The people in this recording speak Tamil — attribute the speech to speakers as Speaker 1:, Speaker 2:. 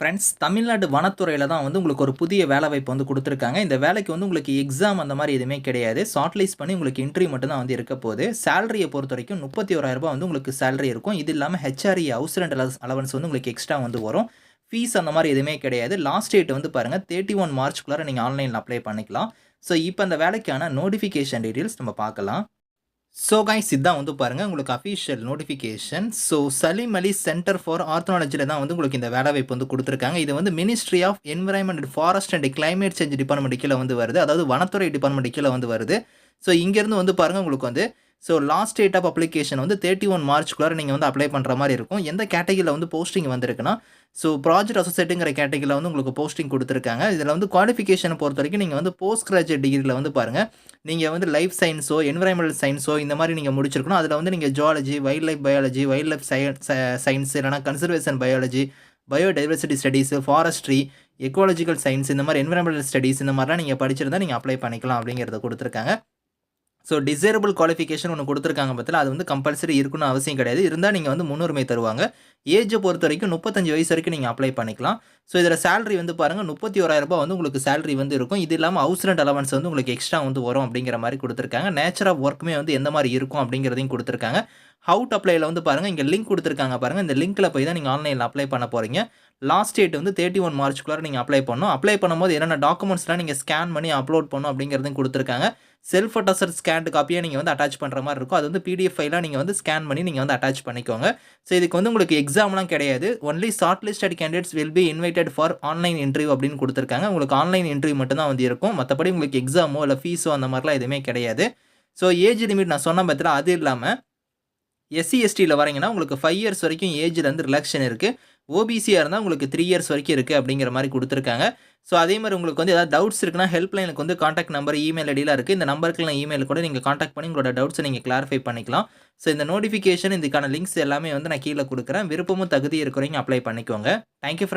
Speaker 1: ஃப்ரெண்ட்ஸ் தமிழ்நாடு வனத்துறையில் தான் வந்து உங்களுக்கு ஒரு புதிய வேலைவாய்ப்பு வந்து கொடுத்துருக்காங்க இந்த வேலைக்கு வந்து உங்களுக்கு எக்ஸாம் அந்த மாதிரி எதுவுமே கிடையாது. ஷார்ட்லிஸ்ட் பண்ணி உங்களுக்கு இன்ட்ரி மட்டும் தான் வந்து இருக்க போகுது சேலரியை பொறுத்த வரைக்கும் முப்பத்தி ஓராயிரரூபா வந்து உங்களுக்கு சேலரி இருக்கும். இது இல்லாமல் ஹெச்ஆர்இ ஹவுஸ் ரெண்ட் அலவன்ஸ் வந்து உங்களுக்கு எக்ஸ்ட்ரா வந்து வரும். ஃபீஸ் அந்த மாதிரி எதுவுமே கிடையாது. லாஸ்ட் டேட் வந்து பாருங்கள் தேர்ட்டி ஒன் மார்ச்குள்ளார நீங்கள் ஆன்லைனில் அப்ளை பண்ணிக்கலாம். ஸோ இப்போ அந்த வேலைக்கான நோட்டிஃபிகேஷன் டீட்டெயில்ஸ் நம்ம பார்க்கலாம். ஸோ கைஸ் இதான் வந்து பாருங்கள் உங்களுக்கு official notification. So Salim Ali centre for ஆர்த்தனாலஜியில் தான் வந்து உங்களுக்கு இந்த வேலைவாய்ப்பு வந்து கொடுத்துருக்காங்க இது வந்து ministry of environment forest and climate change department கீழே வந்து வருது. அதாவது வனத்துறை டிபார்ட்மெண்ட் கீழே வந்து வருது. ஸோ இங்கேருந்து வந்து பாருங்க உங்களுக்கு வந்து so last date of application வந்து 31 மார்ச்க்குள்ளார நீங்கள் வந்து அப்ளை பண்ணுற மாதிரி இருக்கும். எந்த கேட்டகிரியில் வந்து போஸ்டிங் வந்திருக்குன்னா, ஸோ ப்ராஜெக்ட் அசோசியேட்டுங்கிற கேட்டகரில வந்து உங்களுக்கு போஸ்டிங் கொடுத்துருக்காங்க இதில் வந்து குவாலிஃபிகேஷனை பொறுத்த வரைக்கும் நீங்கள் வந்து போஸ்ட் கிராஜுவேட் டிகிரியில் வந்து பாருங்க, நீங்கள் வந்து லைஃப் சயின்ஸோ என்விரான்மெண்டல் சயின்ஸோ இந்த மாதிரி நீங்கள் முடிச்சிருக்கணும். அதில் வந்து நீங்கள் zoology wild life biology, wild life science ச இல்லைனா conservation biology, biodiversity studies, forestry, ecological science இந்த மாதிரி என்விரான்மெண்டல் ஸ்டடீஸ் இந்த மாதிரிலாம் நீங்கள் படிச்சிருந்தால் நீங்கள் அப்ளை பண்ணிக்கலாம் அப்படிங்கிறத கொடுத்துருக்காங்க ஸோ டிசேரபிள் குவாலிஃபிகேஷன் ஒன்று கொடுத்துருக்காங்க பாத்தீங்களா, அது வந்து கம்பல்சரி இருக்கணும்னு அவசியம் கிடையாது. இருந்தால் நீங்கள் வந்து முன்னுரிமை தருவாங்க. ஏஜை பொறுத்த வரைக்கும் முப்பத்தஞ்சு வயசு வரைக்கும் நீங்கள் அப்ளை பண்ணிக்கலாம். ஸோ இதில் சேலரி வந்து பாருங்கள் முப்பத்தி ஓராயிரரூபா வந்து உங்களுக்கு சேலரி வந்து இருக்கும். இது இல்லாமல் ஹவுஸ் ரெண்ட் அலவன்ஸ் வந்து உங்களுக்கு எக்ஸ்ட்ரா வந்து வரும் அப்படிங்கிற மாதிரி கொடுத்துருக்காங்க நேச்சர் ஆஃப் ஒர்க்குமே வந்து எந்த மாதிரி இருக்கும் அப்படிங்கிறதையும் கொடுத்துருக்காங்க ஹவுட் அப்ளைல வந்து பாருங்க இங்கே லிங்க் கொடுத்துருக்காங்க பாருங்க. இந்த லிங்க்கில் போய் தான் நீங்கள் ஆன்லைனில் அப்ளை பண்ண போகிறீங்க லாஸ்ட் டேட் வந்து 31 மார்ச்க்குள்ளார நீங்கள் அப்ளை பண்ணணும். அப்ளை பண்ணும்போது என்னென்ன டாக்குமெண்ட்ஸ்லாம் நீங்கள் ஸ்கேன் பண்ணி அப்லோட் பண்ணணும் அப்படிங்கிறதையும் கொடுத்துருக்காங்க செல்ஃப் அட்டஸ்டட் ஸ்கேன்டு காப்பியை நீங்கள் வந்து அட்டாச் பண்ணுற மாதிரி இருக்கும். அது வந்து பிடிஎஃப் ஃபைலாக நீங்கள் வந்து ஸ்கேன் பண்ணி நீங்கள் வந்து அட்டாச் பண்ணிக்கோங்க. ஸோ இதுக்கு வந்து உங்களுக்கு எக்ஸாம்லாம் கிடையாது. Only short listed candidates will be invited for online interview அப்படின்னு கொடுத்துருக்காங்க உங்களுக்கு ஆன்லைன் இன்டர்வியூ மட்டும் தான் வந்து இருக்கும். மற்றபடி உங்களுக்கு எக்ஸாமோ இல்லை ஃபீஸோ அந்த மாதிரிலாம் எதுவுமே கிடையாது. ஸோ ஏஜ் லிமிட் நான் சொன்ன பாத்தீங்களா, அது இல்லாமல் எஸ்சி, எஸ்டியில் வரீங்கன்னா உங்களுக்கு ஃபைவ் இயர்ஸ் வரைக்கும் ஏஜில் வந்து ரிலாக்ஷன் இருக்குது ஓபிசியாக இருந்தால் உங்களுக்கு த்ரீ இயர்ஸ் வரைக்கும் இருக்குது அப்படிங்கிற மாதிரி கொடுத்துருக்காங்க ஸோ அதே மாதிரி உங்களுக்கு வந்து ஏதாவது டவுட்ஸ் இருக்குன்னா ஹெல்ப்லைனுக்கு வந்து காண்டாக்ட் நம்பர், இமெயில் ஐடிலாம் இருக்குது இந்த நம்பருக்குலாம் இமெயில் கூட நீங்கள் காண்டாக்ட் பண்ணி உங்களோட டவுட்ஸை நீங்கள் கிளாரிஃபை பண்ணிக்கலாம். ஸோ இந்த நோட்டிஃபிகேஷன் இதுக்கான லிங்க்ஸ் எல்லாமே வந்து நான் கீழே கொடுக்குறேன் விருப்பமும் தகுதி இருக்கிறவங்க அப்ளை பண்ணிக்கோங்க. Thank you